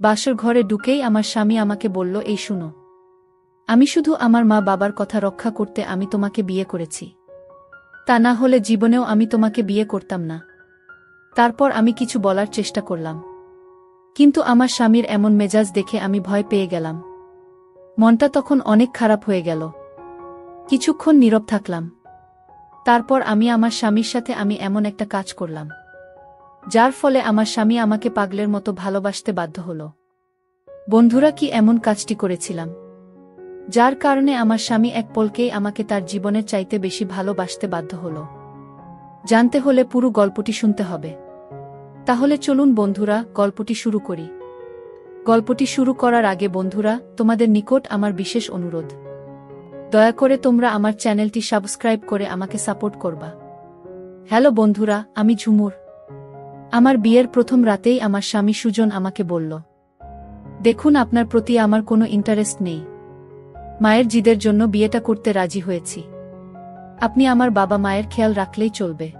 বাসর ঘরে ঢুকেই আমার স্বামী আমাকে বলল, এই শুনো। আমি শুধু আমার মা বাবার কথা রক্ষা করতে আমি তোমাকে বিয়ে করেছি। তা না হলে জীবনেও আমি তোমাকে বিয়ে করতাম না। তারপর আমি কিছু বলার চেষ্টা করলাম। কিন্তু আমার স্বামীর এমন মেজাজ দেখে আমি ভয় পেয়ে গেলাম। মনটা তখন অনেক খারাপ হয়ে গেল। কিছুক্ষণ নীরব থাকলাম। তারপর আমি আমার স্বামীর সাথে আমি এমন একটা কাজ করলাম। যার ফলে আমার স্বামী আমাকে পাগলের মতো ভালোবাসতে বাধ্য হল। বন্ধুরা, কি এমন কাজটি করেছিলাম? যার কারণে আমার স্বামী এক পলকেই আমাকে তার জীবনের চাইতে বেশি ভালোবাসতে বাধ্য হল। জানতে হলে পুরো গল্পটি শুনতে হবে। তাহলে চলুন বন্ধুরা, গল্পটি শুরু করি। গল্পটি শুরু করার আগে বন্ধুরা, তোমাদের নিকট আমার বিশেষ অনুরোধ। দয়া করে তোমরা আমার চ্যানেলটি সাবস্ক্রাইব করে আমাকে সাপোর্ট করবা। হ্যালো বন্ধুরা, আমি ঝুমুর। আমার বিয়ের প্রথম রাতেই আমার স্বামী সুজন আমাকে বলল, দেখুন, আপনার প্রতি আমার কোনো ইন্টারেস্ট নেই। মায়ের জিদের জন্য বিয়েটা করতে রাজি হয়েছি। আপনি আমার বাবা মায়ের খেয়াল রাখলেই চলবে।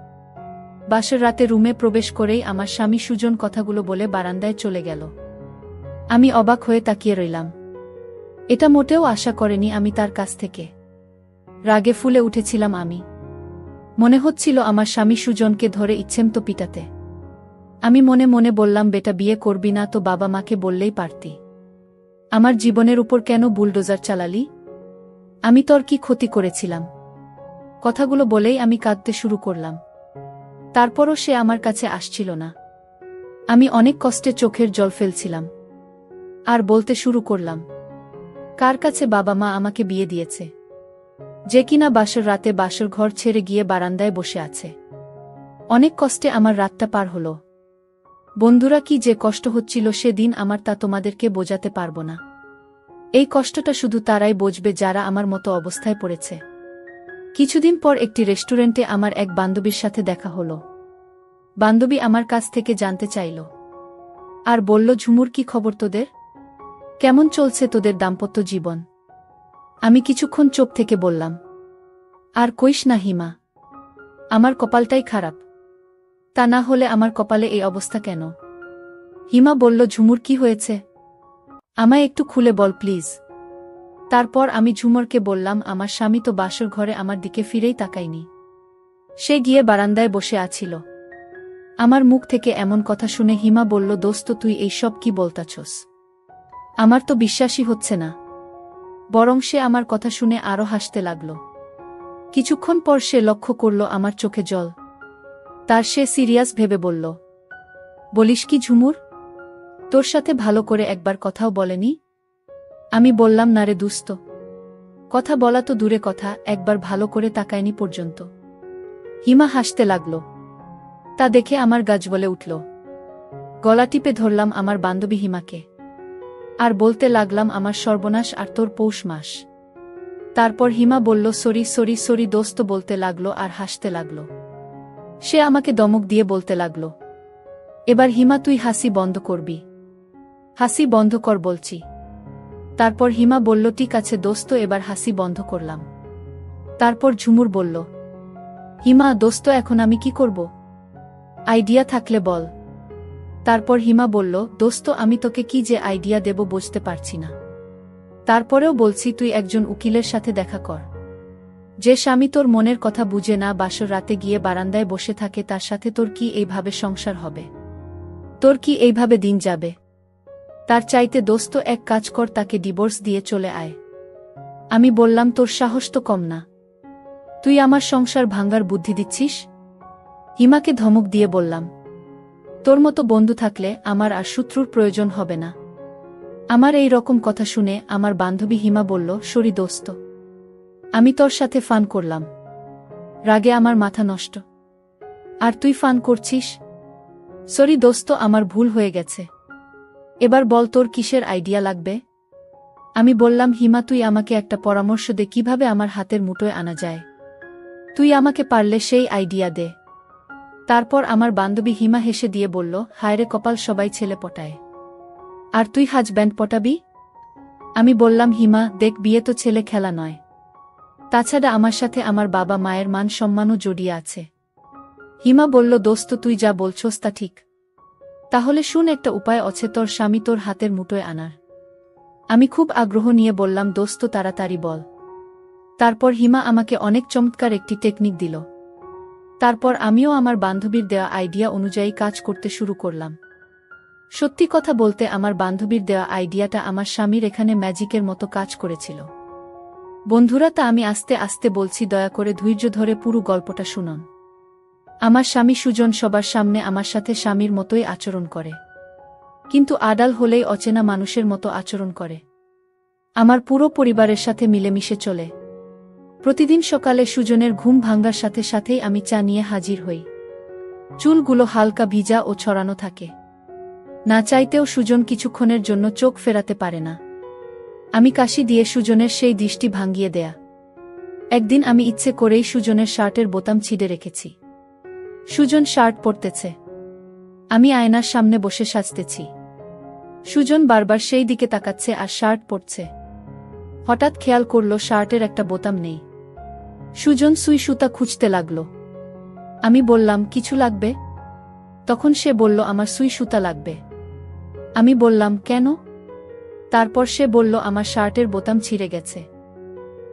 বাসের রাতে রুমে প্রবেশ করেই আমার স্বামী সুজন কথাগুলো বলে বারান্দায় চলে গেল। আমি অবাক হয়ে তাকিয়ে রইলাম। এটা মোটেও আশা করেনি আমি তার কাছ থেকে। রাগে ফুলে উঠেছিলাম আমি। মনে হচ্ছিল আমার স্বামী সুজনকে ধরে ইচ্ছেম তো পিটাতে। আমি মনে মনে বললাম, বেটা, বিয়ে করবি না তো বাবা মাকে বললেই পারতি। আমার জীবনের উপর কেন বুলডোজার চালালি? আমি তোর কি ক্ষতি করেছিলাম? কথাগুলো বলেই আমি কাঁদতে শুরু করলাম। তারপরও সে আমার কাছে আসছিল না। আমি অনেক কষ্টে চোখের জল ফেলছিলাম। আর বলতে শুরু করলাম, কার কাছে বাবা মা আমাকে বিয়ে দিয়েছে? যে কিনা বাসর রাতে বাসর ঘর ছেড়ে গিয়ে বারান্দায় বসে আছে। অনেক কষ্টে আমার রাতটা পার হলো। বন্ধুরা কি যে কষ্ট হচ্ছিল সেদিন আমার তা তোমাদেরকে বোঝাতে পারব না। এই কষ্টটা শুধু তারাই বুঝবে যারা আমার মতো অবস্থায় পড়েছে। কিছুদিন পর একটি রেস্টুরেন্টে আমার এক বান্ধবীর সাথে দেখা হলো। বান্ধবী আমার কাছ থেকে জানতে চাইল। আর বলল, ঝুমুর, কি খবর তোদের? কেমন চলছে তোদের দাম্পত্য জীবন? আমি কিছুক্ষণ চোখ থেকে বললাম, আর কইস না হিমা, আমার কপালটাই খারাপ। তা না হলে আমার কপালে এই অবস্থা কেন? হিমা বলল, ঝুমুর কি হয়েছে? আমায় একটু খুলে বল, প্লিজ। তারপর আমি ঝুমরকে বললাম, আমার স্বামী তো বাসর ঘরে আমার দিকে ফিরেই তাকায়নি। সে গিয়ে বারান্দায় বসে আছিল। আমার মুখ থেকে এমন কথা শুনে হিমা বলল, দোস্ত, তুই এইসব কি বলতাছস? আমার তো বিশ্বাসই হচ্ছে না। বরং সে আমার কথা শুনে আরও হাসতে লাগল। কিছুক্ষণ পর সে লক্ষ্য করল, আমার চোখে জল। তার সে সিরিয়াস ভেবে বলল, বলিস কি ঝুমুর? তোর সাথে ভালো করে একবার কথাও বলেনি? আমি বললাম, না রে দুস্ত, কথা বলা তো দূরে কথা, একবার ভালো করে তাকায়নি পর্যন্ত। হিমা হাসতে লাগল। তা দেখে আমার গাছ বলে উঠল। গলা টিপে ধরলাম আমার বান্ধবী হিমাকে। আর বলতে লাগলাম, আমার সর্বনাশ আর তোর পৌষ মাস। তারপর হিমা বলল, সরি সরি সরি, দোস্ত, বলতে লাগল আর হাসতে লাগল। সে আমাকে দমক দিয়ে বলতে লাগল, এবার হিমা তুই হাসি বন্ধ করবি। হাসি বন্ধ কর বলছি। তারপর হিমা বলল, ঠিক আছে দোস্ত, এবার হাসি বন্ধ করলাম। তারপর ঝুমুর বলল, হিমা, দোস্ত, এখন আমি কি করব? আইডিয়া থাকলে বল। তারপর হিমা বলল, দোস্ত, আমি তোকে কি যে আইডিয়া দেব বুঝতে পারছি না। তারপরেও বলছি, তুই একজন উকিলের সাথে দেখা কর। যে স্বামী তোর মনের কথা বুঝে না, বাসর রাতে গিয়ে বারান্দায় বসে থাকে, তার সাথে তোর কি এইভাবে সংসার হবে? তোর কি এইভাবে দিন যাবে? তার চাইতে দোস্ত এক কাজ কর, তাকে ডিভোর্স দিয়ে চলে আয়। আমি বললাম, তোর সাহস তো কম না। তুই আমার সংসার ভাঙ্গার বুদ্ধি দিচ্ছিস? হিমাকে ধমক দিয়ে বললাম, তোর মতো বন্ধু থাকলে আমার আর শত্রুর প্রয়োজন হবে না। আমার এই রকম কথা শুনে আমার বান্ধবী হিমা বলল, সরি দোস্ত। আমি তোর সাথে ফান করলাম। রাগে আমার মাথা নষ্ট। আর তুই ফান করছিস? সরি দোস্ত, আমার ভুল হয়ে গেছে। এবার বল তোর কিসের আইডিয়া লাগবে? আমি বললাম, হিমা, তুই আমাকে একটা পরামর্শ দে কীভাবে আমার হাতের মুঠোয় আনা যায়। তুই আমাকে পারলে সেই আইডিয়া দে। তারপর আমার বান্ধবী হিমা হেসে দিয়ে বলল, হায়রে কপাল, সবাই ছেলে পটায়। আর তুই হাজব্যান্ড পটাবি? আমি বললাম, হিমা, দেখ, বিয়ে তো ছেলে খেলা নয়। তাছাড়া আমার সাথে আমার বাবা মায়ের মান সম্মানও জড়িয়ে আছে। হিমা বলল, দোস্ত, তুই যা বলছস তা ঠিক। তাহলে শুন, একটা উপায় আছে তোর স্বামী তোর হাতের মুঠোয় আনার। আমি খুব আগ্রহ নিয়ে বললাম, দোস্ত, তাড়াতাড়ি বল। তারপর হিমা আমাকে অনেক চমৎকার একটি টেকনিক দিল। তারপর আমিও আমার বান্ধবীর দেওয়া আইডিয়া অনুযায়ী কাজ করতে শুরু করলাম। সত্যি কথা বলতে, আমার বান্ধবীর দেওয়া আইডিয়াটা আমার স্বামীর এখানে ম্যাজিকের মতো কাজ করেছিল। বন্ধুরা, তা আমি আস্তে আস্তে বলছি, দয়া করে ধৈর্য ধরে পুরো গল্পটা শুনুন। আমার স্বামী সুজন সবার সামনে আমার সাথে স্বামীর মতোই আচরণ করে। কিন্তু আডাল হলেই অচেনা মানুষের মতো আচরণ করে। আমার পুরো পরিবারের সাথে মিলেমিশে চলে। প্রতিদিন সকালে সুজনের ঘুম ভাঙ্গার সাথে সাথেই আমি চা নিয়ে হাজির হই। চুলগুলো হালকা ভিজা ও ছড়ানো থাকে। না চাইতেও সুজন কিছুক্ষণের জন্য চোখ ফেরাতে পারে না। আমি কাশি দিয়ে সুজনের সেই দৃষ্টি ভাঙ্গিয়ে দেয়া। একদিন আমি ইচ্ছে করেই সুজনের শার্টের বোতাম ছিঁড়ে রেখেছি। সুজন শার্ট পরতেছে। আমি আয়নার সামনে বসে সাজতেছি। সুজন বারবার সেই দিকে তাকাচ্ছে আর শার্ট পরছে। হঠাৎ খেয়াল করল শার্টের একটা বোতাম নেই। সুজন সুই সুতা খুঁজতে লাগল। আমি বললাম, কিছু লাগবে? তখন সে বলল, আমার সুই সুতা লাগবে। আমি বললাম, কেন? তারপর সে বলল, আমার শার্টের বোতাম ছিঁড়ে গেছে।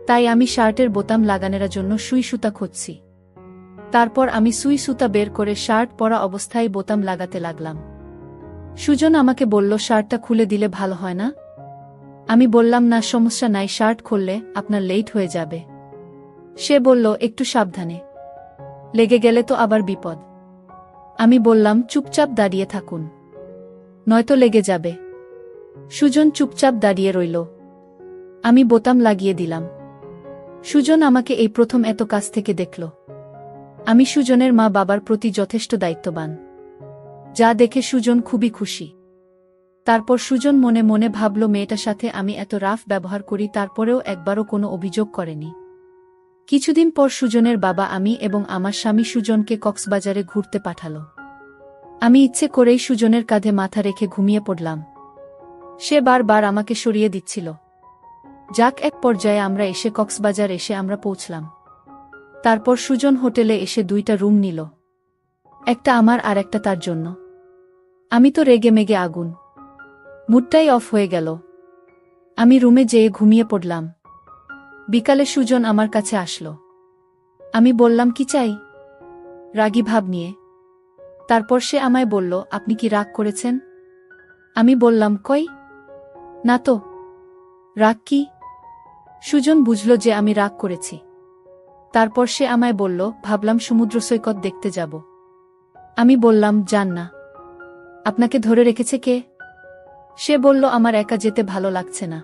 তাই আমি শার্টের বোতাম লাগানোর জন্য সুই সুতা খুঁজছি। তারপর আমি সুই সুতা বের করে শার্ট পরা অবস্থায় বোতাম লাগাতে লাগলাম। সুজন আমাকে বলল, শার্টটা খুলে দিলে ভালো হয় না? আমি বললাম, না, সমস্যা নাই, শার্ট খুললে আপনার লেট হয়ে যাবে। সে বলল, একটু সাবধানে। লেগে গেলে তো আবার বিপদ। আমি বললাম, চুপচাপ দাঁড়িয়ে থাকুন। নয়তো লেগে যাবে। সুজন চুপচাপ দাঁড়িয়ে রইল। আমি বোতাম লাগিয়ে দিলাম। সুজন আমাকে এই প্রথম এত কাছ থেকে দেখল। আমি সুজনের মা বাবার প্রতি যথেষ্ট দায়িত্ববান। যা দেখে সুজন খুবই খুশি। তারপর সুজন মনে মনে ভাবল, মেয়েটার সাথে আমি এত রাফ ব্যবহার করি, তারপরেও একবারও কোনো অভিযোগ করেনি। কিছুদিন পর সুজনের বাবা আমি এবং আমার স্বামী সুজনকে কক্সবাজারে ঘুরতে পাঠালো। আমি ইচ্ছে করেই সুজনের কাঁধে মাথা রেখে ঘুমিয়ে পড়লাম। সে বারবার আমাকে সরিয়ে দিচ্ছিল। যাক, এক পর্যায়ে আমরা এসে কক্সবাজার এসে আমরা পৌঁছলাম। তারপর সুজন হোটেলে এসে দুইটা রুম নিল। একটা আমার আর একটা তার জন্য। আমি তো রেগে মেগে আগুন। মুডটাই অফ হয়ে গেল। আমি রুমে যেয়ে ঘুমিয়ে পড়লাম। বিকালে সুজন আমার কাছে আসলো। আমি বললাম, কি চাই? রাগী ভাব নিয়ে। তারপর সে আমায় বলল, আপনি কি রাগ করেছেন? আমি বললাম, কই? না তো। রাগ কি? সুজন বুঝল যে আমি রাগ করেছি। তারপর সে আমায় বলল, ভাবলাম সমুদ্র সৈকত দেখতে যাব। আমি বললাম, যান না। আপনাকে ধরে রেখেছে কে? সে বলল, আমার একা যেতে ভালো লাগছে না।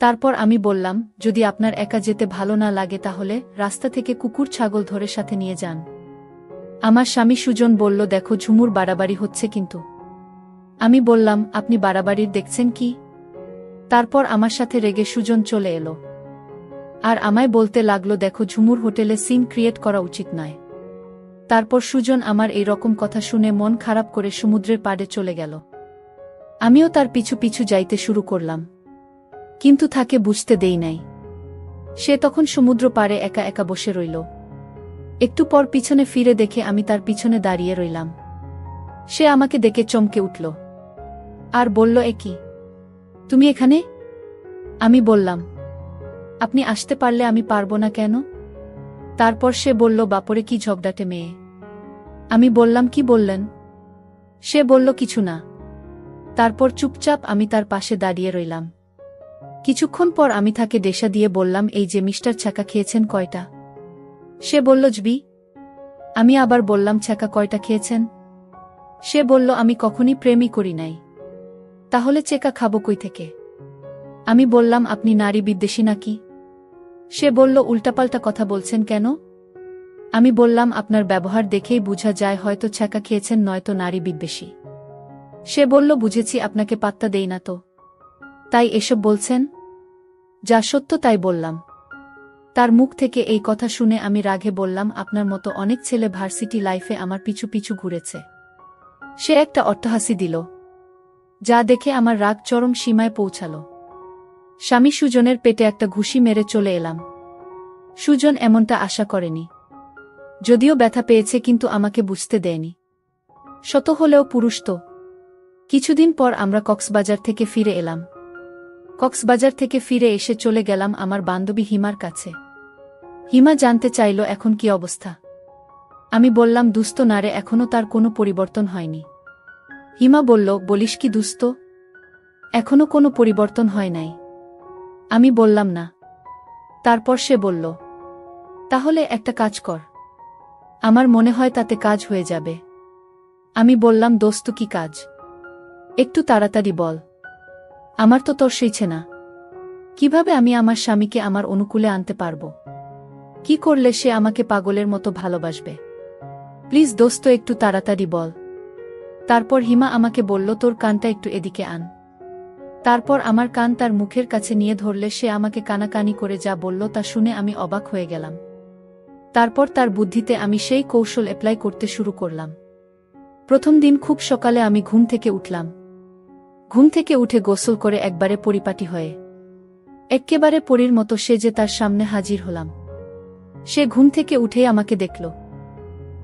তারপর আমি বললাম, যদি আপনার একা যেতে ভালো না লাগে তাহলে রাস্তা থেকে কুকুর ছাগল ধরে সাথে নিয়ে যান। আমার স্বামী সুজন বলল, দেখো, ঝুমুর বাড়াবাড়ি হচ্ছে কিন্তু। আমি বললাম, আপনি বাড়াবাড়ির দেখছেন কি? তারপর আমার সাথে রেগে সুজন চলে এলো। আর আমায় বলতে লাগল, দেখো, ঝুমুর হোটেলে সিন ক্রিয়েট করা উচিত নয়। তারপর সুজন আমার এই রকম কথা শুনে মন খারাপ করে সমুদ্রের পাড়ে চলে গেল। আমিও তার পিছু পিছু যাইতে শুরু করলাম। কিন্তু তাকে বুঝতে দেই নাই। সে তখন সমুদ্র পাড়ে একা একা বসে রইল। একটু পর পিছনে ফিরে দেখে আমি তার পিছনে দাঁড়িয়ে রইলাম। সে আমাকে দেখে চমকে উঠল। আর বলল, এ কি? তুমি এখানে? আমি বললাম, আপনি আসতে পারলে আমি পারব না কেন? তারপর সে বলল, বাপরে, কি ঝগড়াটে মেয়ে। আমি বললাম, কি বললেন? সে বলল, কিছু না। তারপর চুপচাপ আমি তার পাশে দাঁড়িয়ে রইলাম। কিছুক্ষণ পর আমি তাকে দেশা দিয়ে বললাম, এই যে মিস্টার ছাকা খেয়েছেন কয়টা? সে বলল, জবি, আমি আবার বললাম ছাকা কয়টা খেয়েছেন? সে বলল, আমি কখনই প্রেমই করি নাই। তাহলে চেকা খাব কই থেকে? আমি বললাম, আপনি নারী বিদ্বেষী নাকি? সে বলল, উল্টাপাল্টা কথা বলছেন কেন? আমি বললাম, আপনার ব্যবহার দেখেই বুঝা যায়, হয়তো ছ্যাঁকা খেয়েছেন, নয়তো নারী বিদ্বেষী। সে বলল, বুঝেছি, আপনাকে পাত্তা দেই না তো। তাই এসব বলছেন? যা সত্য তাই বললাম। তার মুখ থেকে এই কথা শুনে আমি রাগে বললাম, আপনার মতো অনেক ছেলে ভার্সিটি লাইফে আমার পিছু পিছু ঘুরেছে। সে একটা অট্টহাসি দিল। যা দেখে আমার রাগ চরম সীমায় পৌঁছাল। স্বামী সুজনের পেটে একটা ঘুষি মেরে চলে এলাম। সুজন এমনটা আশা করেনি। যদিও ব্যথা পেয়েছে কিন্তু আমাকে বুঝতে দেয়নি। শত হলেও পুরুষ তো। কিছুদিন পর আমরা কক্সবাজার থেকে ফিরে এলাম। কক্সবাজার থেকে ফিরে এসে চলে গেলাম আমার বান্ধবী হিমার কাছে। হিমা জানতে চাইল এখন কি অবস্থা। আমি বললাম, দুস্থ নারে এখনও তার কোনো পরিবর্তন হয়নি। হিমা বলল, বলিস কি দুস্ত? এখনও কোনো পরিবর্তন হয় নাই। আমি বললাম, না। তারপর সে বলল, তাহলে একটা কাজ কর। আমার মনে হয় তাতে কাজ হয়ে যাবে। আমি বললাম, দোস্ত, কি কাজ? একটু তাড়াতাড়ি বল। আমার তো তোর সইছে না কীভাবে আমি আমার স্বামীকে আমার অনুকূলে আনতে পারব? কি করলে সে আমাকে পাগলের মতো ভালোবাসবে? প্লিজ দোস্ত, একটু তাড়াতাড়ি বল। তারপর হিমা আমাকে বলল, তোর কানটা একটু এদিকে আন। তারপর আমার কান তার মুখের কাছে নিয়ে ধরলে সে আমাকে কানাকানি করে যা বলল তা শুনে আমি অবাক হয়ে গেলাম। তারপর তার বুদ্ধিতে আমি সেই কৌশল অ্যাপ্লাই করতে শুরু করলাম। প্রথম দিন খুব সকালে আমি ঘুম থেকে উঠলাম। ঘুম থেকে উঠে গোসল করে একবারে পরিপাটি হয়ে, এক্কেবারে পরীর মতো সে যে তার সামনে হাজির হলাম। সে ঘুম থেকে উঠেই আমাকে দেখল।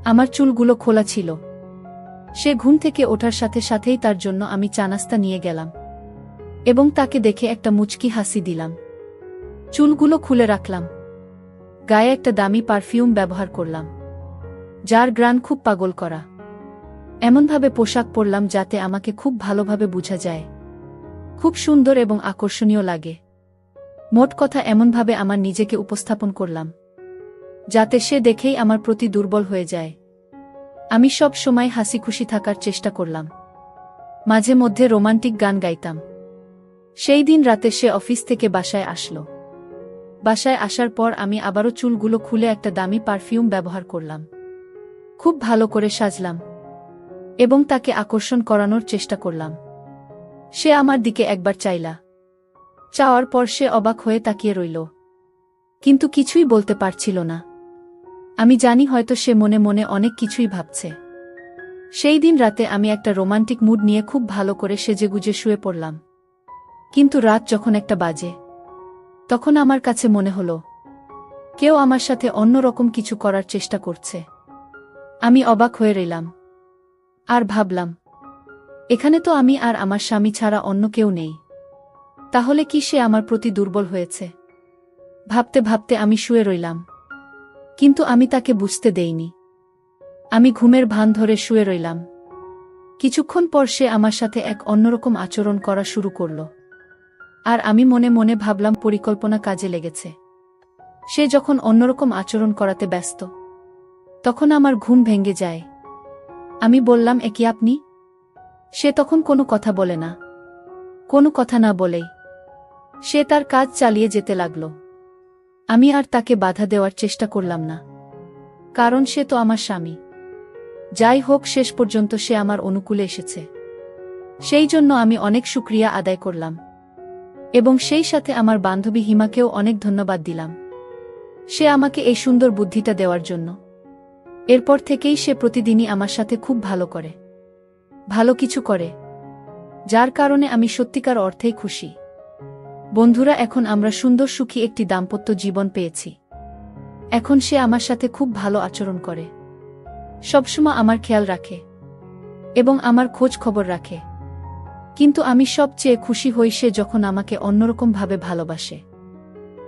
আমার চুলগুলো খোলা ছিল। সে ঘুম থেকে ওঠার সাথে সাথেই তার জন্য আমি চানাস্তা নিয়ে গেলাম। এবং তাকে দেখে একটা মুচকি হাসি দিলাম। চুলগুলো খুলে রাখলাম। গায়ে একটা দামি পারফিউম ব্যবহার করলাম। যার গ্রান খুব পাগল করা। এমনভাবে পোশাক পরলাম যাতে আমাকে খুব ভালোভাবে বোঝা যায়। খুব সুন্দর এবং আকর্ষণীয় লাগে। মোট কথা এমনভাবে আমার নিজেকে উপস্থাপন করলাম। যাতে সে দেখেই আমার প্রতি দুর্বল হয়ে যায়। আমি সব সময় হাসি খুশি থাকার চেষ্টা করলাম। মাঝে মধ্যে রোমান্টিক গান গাইতাম। সেই দিন রাতে সে অফিস থেকে বাসায় আসলো। বাসায় আসার পর আমি আবারও চুলগুলো খুলে একটা দামি পারফিউম ব্যবহার করলাম। খুব ভালো করে সাজলাম। এবং তাকে আকর্ষণ করানোর চেষ্টা করলাম। সে আমার দিকে একবার চাইলা। চাওয়ার পর সে অবাক হয়ে তাকিয়ে রইল। কিন্তু কিছুই বলতে পারছিল না। আমি জানি হয়তো সে মনে মনে অনেক কিছুই ভাবছে। সেই দিন রাতে আমি একটা রোমান্টিক মুড নিয়ে খুব ভালো করে সেজেগুজে শুয়ে পড়লাম। কিন্তু রাত যখন একটা বাজে, তখন আমার কাছে মনে হলো, কেউ আমার সাথে অন্যরকম কিছু করার চেষ্টা করছে। আমি অবাক হয়ে রইলাম। আর ভাবলাম, এখানে তো আমি আর আমার স্বামী ছাড়া অন্য কেউ নেই। তাহলে কি সে আমার প্রতি দুর্বল হয়েছে? ভাবতে ভাবতে আমি শুয়ে রইলাম। কিন্তু আমি তাকে বুঝতে দেইনি। আমি ঘুমের ভান ধরে শুয়ে রইলাম। কিছুক্ষণ পর সে আমার সাথে এক অন্যরকম আচরণ করা শুরু করল। আর আমি মনে মনে ভাবলাম পরিকল্পনা কাজে লেগেছে। সে যখন অন্যরকম আচরণ করাতে ব্যস্ত, তখন আমার ঘুম ভেঙে যায়। আমি বললাম একি আপনি? সে তখন কোনো কথা বলে না। কোনো কথা না বলেই সে তার কাজ চালিয়ে যেতে লাগল। আমি আর তাকে বাধা দেওয়ার চেষ্টা করলাম না। কারণ সে তো আমার স্বামী। যাই হোক, শেষ পর্যন্ত সে আমার অনুকূলে এসেছে। সেই জন্য আমি অনেক সুক্রিয়া আদায় করলাম। এবং সেই সাথে আমার বান্ধবী হিমাকেও অনেক ধন্যবাদ দিলাম। সে আমাকে এই সুন্দর বুদ্ধিটা দেওয়ার জন্য। এরপর থেকেই সে প্রতিদিনই আমার সাথে খুব ভালো করে। ভালো কিছু করে। যার কারণে আমি সত্যিকার অর্থেই খুশি। বন্ধুরা এখন আমরা সুন্দর সুখী একটি দাম্পত্য জীবন পেয়েছি। এখন সে আমার সাথে খুব ভালো আচরণ করে। সবসময় আমার খেয়াল রাখে। এবং আমার খোঁজ খবর রাখে। কিন্তু আমি সবচেয়ে খুশি হই সে যখন আমাকে অন্যরকমভাবে ভালোবাসে।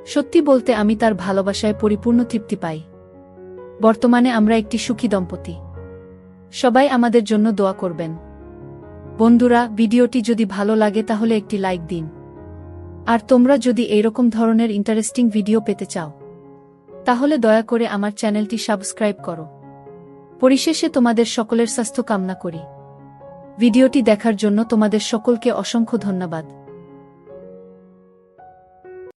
সত্যি বলতে আমি তার ভালোবাসায় পরিপূর্ণ তৃপ্তি পাই। বর্তমানে আমরা একটি সুখী দম্পতি। সবাই আমাদের জন্য দোয়া করবেন। বন্ধুরা, ভিডিওটি যদি ভালো লাগে তাহলে একটি লাইক দিন। আর তোমরা যদি এইরকম ধরনের ইন্টারেস্টিং ভিডিও পেতে চাও, তাহলে দয়া করে আমার চ্যানেলটি সাবস্ক্রাইব করো। পরিশেষে তোমাদের সকলের স্বাস্থ্য কামনা করি। ভিডিওটি দেখার জন্য তোমাদের সকলকে অসংখ্য ধন্যবাদ।